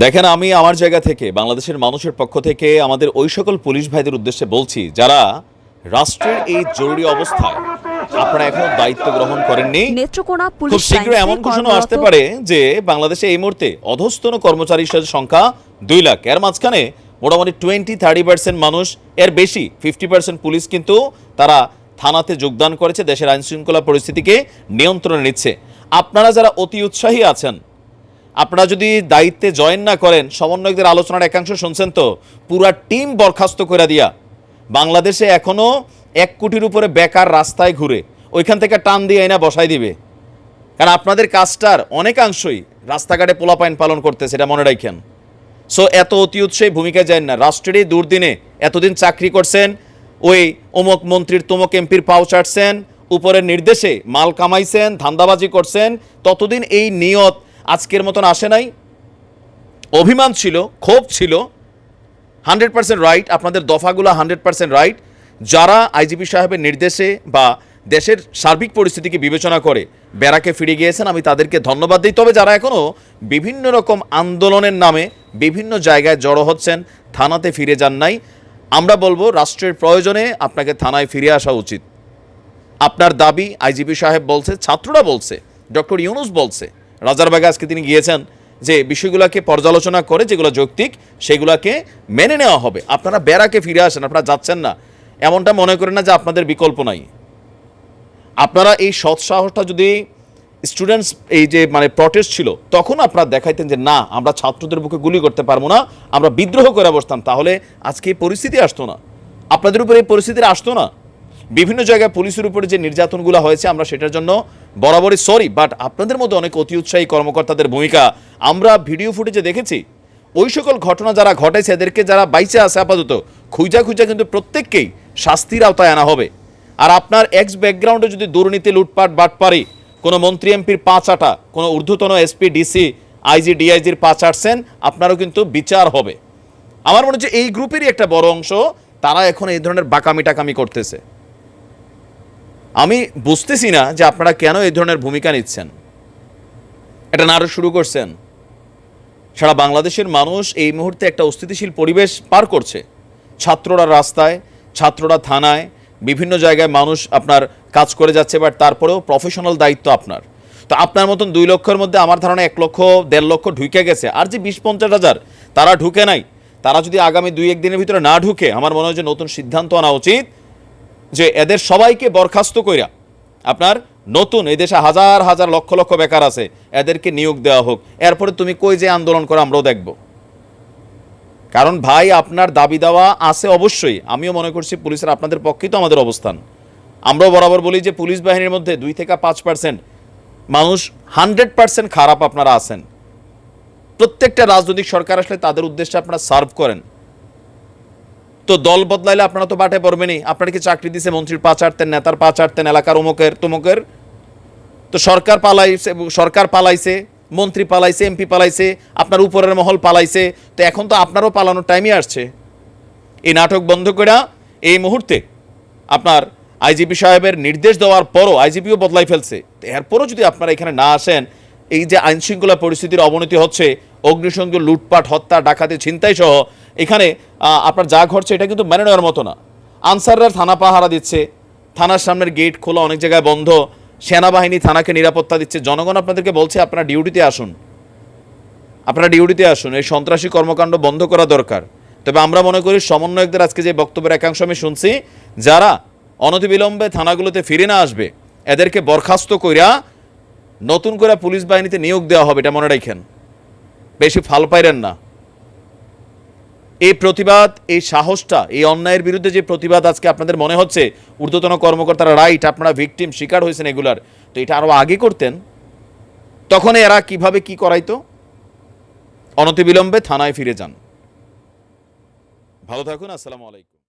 দেখেন আমি আমার জায়গা থেকে বাংলাদেশের মানুষের পক্ষ থেকে আমাদের ওই সকল পুলিশ ভাইদের উদ্দেশ্যে বলছি যারা রাষ্ট্রের এই জরুরি অবস্থায় আপনারা এখনও দায়িত্ব গ্রহণ করেননি খুব লাইন্সে এমন ঘোষণা আসতে পারে যে বাংলাদেশে এই মুহূর্তে অধস্তন কর্মচারীর সংখ্যা দুই লাখ। এর মাঝখানে মোটামুটি টোয়েন্টি থার্টি পার্সেন্ট মানুষ এর বেশি ফিফটি পার্সেন্ট পুলিশ কিন্তু তারা থানাতে যোগদান করেছে দেশের আইন শৃঙ্খলা পরিস্থিতিকে নিয়ন্ত্রণে নিচ্ছে। আপনারা যারা অতি উৎসাহী আছেন আপনারা যদি দায়িত্বে জয়েন না করেন, সমন্বয়কদের আলোচনার একাংশ শুনছেন তো? পুরা টিম বরখাস্ত করে দিয়া। বাংলাদেশে এখনও এক কোটির উপরে বেকার রাস্তায় ঘুরে, ওইখান থেকে টান দিয়ে এনে বসাই দিবে। কারণ আপনাদের কাজটার অনেকাংশই রাস্তাঘাটে পোলাপাইন পালন করতেছে এটা মনে রাখেন। সো এত অতি উৎসাহী ভূমিকা যায় না। রাষ্ট্রের এই দুর্দিনে এতদিন চাকরি করছেন, ওই অমুক মন্ত্রীর তমুক এমপির পাও চাটছেন, উপরের নির্দেশে মাল কামাইছেন, ধান্দাবাজি করছেন, ততদিন এই নিয়ত আজকের মতন আসে নাই। অভিমান ছিল, ক্ষোভ ছিল। হান্ড্রেড পার্সেন্ট রাইট, আপনাদের দফাগুলো হান্ড্রেড পার্সেন্ট রাইট। যারা আইজিপি সাহেবের নির্দেশে বা দেশের সার্বিক পরিস্থিতিকে বিবেচনা করে ব্যারাকে ফিরে গিয়েছেন, আমি তাদেরকে ধন্যবাদ দিই। তবে যারা এখনও বিভিন্ন রকম আন্দোলনের নামে বিভিন্ন জায়গায় জড়ো হচ্ছেন, থানাতে ফিরে যান নাই, আমরা বলব রাষ্ট্রের প্রয়োজনে আপনাকে থানায় ফিরে আসা উচিত। আপনার দাবি আইজিপি সাহেব বলছে, ছাত্ররা বলছে, ডক্টর ইউনুস বলছে রাজারবাগে আজকে তিনি গিয়েছেন যে বিষয়গুলোকে পর্যালোচনা করে যেগুলো যৌক্তিক, সেগুলোকে মেনে নেওয়া হবে। আপনারা বেড়াকে ফিরে আসেন, আপনারা যাচ্ছেন না। এমনটা মনে করেন না যে আপনাদের বিকল্প নাই। আপনারা এই সৎ সাহসটা যদি স্টুডেন্টস এই যে মানে প্রটেস্ট ছিল, তখন আপনারা দেখাইতেন যে না, আমরা ছাত্রদের বুকে গুলি করতে পারব না, আমরা বিদ্রোহ করে বসতাম, তাহলে আজকে এই পরিস্থিতি আসতো না। আপনাদের উপরে এই পরিস্থিতি আসতো না। বিভিন্ন জায়গায় পুলিশের উপরে যে নির্যাতনগুলো হয়েছে, আমরা সেটার জন্য বরাবরই সরি বাট আপনাদের মধ্যে অনেক অতি উৎসাহী কর্মকর্তাদের ভূমিকা। আমরা ভিডিও ফুটেজে দেখেছি, ওই সকল ঘটনা যারা ঘটেছে এদেরকে যারা বাইচে আছে আপাতত, খুঁজা খুঁজা কিন্তু প্রত্যেককেই শাস্তির আওতায় আনা হবে। আর আপনার এক্স ব্যাকগ্রাউন্ডে যদি দুর্নীতি, লুটপাট, বাটপারি, কোনো মন্ত্রী এমপির পাঁচ আটা, কোনো ঊর্ধ্বতন এসপি, ডিসি, আইজি, ডিআইজির পাঁচ আটছেন, আপনারও কিন্তু বিচার হবে। আমার মনে হচ্ছে এই গ্রুপেরই একটা বড় অংশ, তারা এখন এই ধরনের বাকামি টাকামি করতেছে। আমি বুঝতেছি না যে আপনারা কেন এই ধরনের ভূমিকা নিচ্ছেন। এটা নাটক শুরু করছেন। সারা বাংলাদেশের মানুষ এই মুহূর্তে একটা অস্থিতিশীল পরিবেশ পার করছে। ছাত্ররা রাস্তায়, ছাত্ররা থানায়, বিভিন্ন জায়গায় মানুষ আপনার কাজ করে যাচ্ছে, বাট তারপরেও প্রফেশনাল দায়িত্ব আপনার। তো আপনার মতন দুই লক্ষের মধ্যে আমার ধারণা এক লক্ষ, দেড় লক্ষ ঢুকে গেছে। আর যে বিশ পঞ্চাশ হাজার, তারা ঢুকে নাই। তারা যদি আগামী দুই এক দিনের ভিতরে না ঢুকে, আমার মনে হয় যে নতুন সিদ্ধান্ত আনা উচিত। যে এদের সবাইকে বরখাস্ত কইরা আপনার নতুন, এই দেশে হাজার হাজার লক্ষ লক্ষ বেকার আছে, এদেরকে নিয়োগ দেওয়া হোক। এরপরে তুমি কই যে আন্দোলন করো আমরাও দেখব। কারণ ভাই, আপনার দাবি দেওয়া আছে অবশ্যই। আমিও মনে করছি পুলিশের আপনাদের পক্ষেই তো আমাদের অবস্থান। আমরাও বরাবর বলি যে পুলিশ বাহিনীর মধ্যে দুই থেকে পাঁচ পার্সেন্ট মানুষ হান্ড্রেড পার্সেন্ট খারাপ আপনারা আছেন। প্রত্যেকটা রাজনৈতিক সরকার আসলে তাদের উদ্দেশ্যে আপনারা সার্ভ করেন। তো দল বদলাইলে আপনারা তো বাটে পড়বেনই। আপনারা কি চাকরি দিছে মন্ত্রীর পা চাটতেন নেতার পা চাটতেন এলাকার অমুকের তমুকের? তো সরকার পালাইছে সরকার পালাইছে, মন্ত্রী পালাইছে, এমপি পালাইছে, আপনার উপরের মহল পালাইছে, তো এখন তো আপনারও পালানোর টাইমই আসছে। এই নাটক বন্ধ করে এই মুহূর্তে আপনার আইজিপি সাহেবের নির্দেশ দেওয়ার পরও আইজিপিও বদলাই ফেলছে। তো এরপরও যদি আপনারা এখানে না আসেন, এই যে আইনশৃঙ্খলা পরিস্থিতির অবনতি হচ্ছে, অগ্নিসংযোগ, লুটপাট, হত্যা, ডাকাতি ছিনতাই সহ এখানে আপনার যা ঘটছে এটা কিন্তু মেনে নেওয়ার মতো না। আনসাররা থানা পাহারা দিচ্ছে, থানার সামনের গেট খোলা অনেক জায়গায় বন্ধ, সেনাবাহিনী থানাকে নিরাপত্তা দিচ্ছে। জনগণ আপনাদেরকে বলছে, আপনারা ডিউটিতে আসুন। আপনারা ডিউটিতে আসুন, এই সন্ত্রাসী কর্মকাণ্ড বন্ধ করা দরকার। তবে আমরা মনে করি, সমন্বয়কদের আজকে যে বক্তব্যের একাংশ আমি শুনছি, যারা অনতিবিলম্বে থানাগুলোতে ফিরে না আসবে, এদেরকে বরখাস্ত কইরা নতুন করে পুলিশ বাহিনীতে নিয়োগ দেওয়া হবে, এটা মনে রাখেন। বেশি ফাল পাইরেন না। এই প্রতিবাদ, এই সাহসটা, এই অন্যায়ের বিরুদ্ধে যে প্রতিবাদ আজকে আপনাদের মনে হচ্ছে, ঊর্ধ্বতন কর্মকর্তারা রাইট আপনারা ভিকটিম শিকার হয়েছেন এগুলার, তো এটা আরও আগে করতেন, তখন এরা কীভাবে কি করাইতো? অনতিবিলম্বে থানায় ফিরে যান। ভালো থাকুন, আসসালামু আলাইকুম।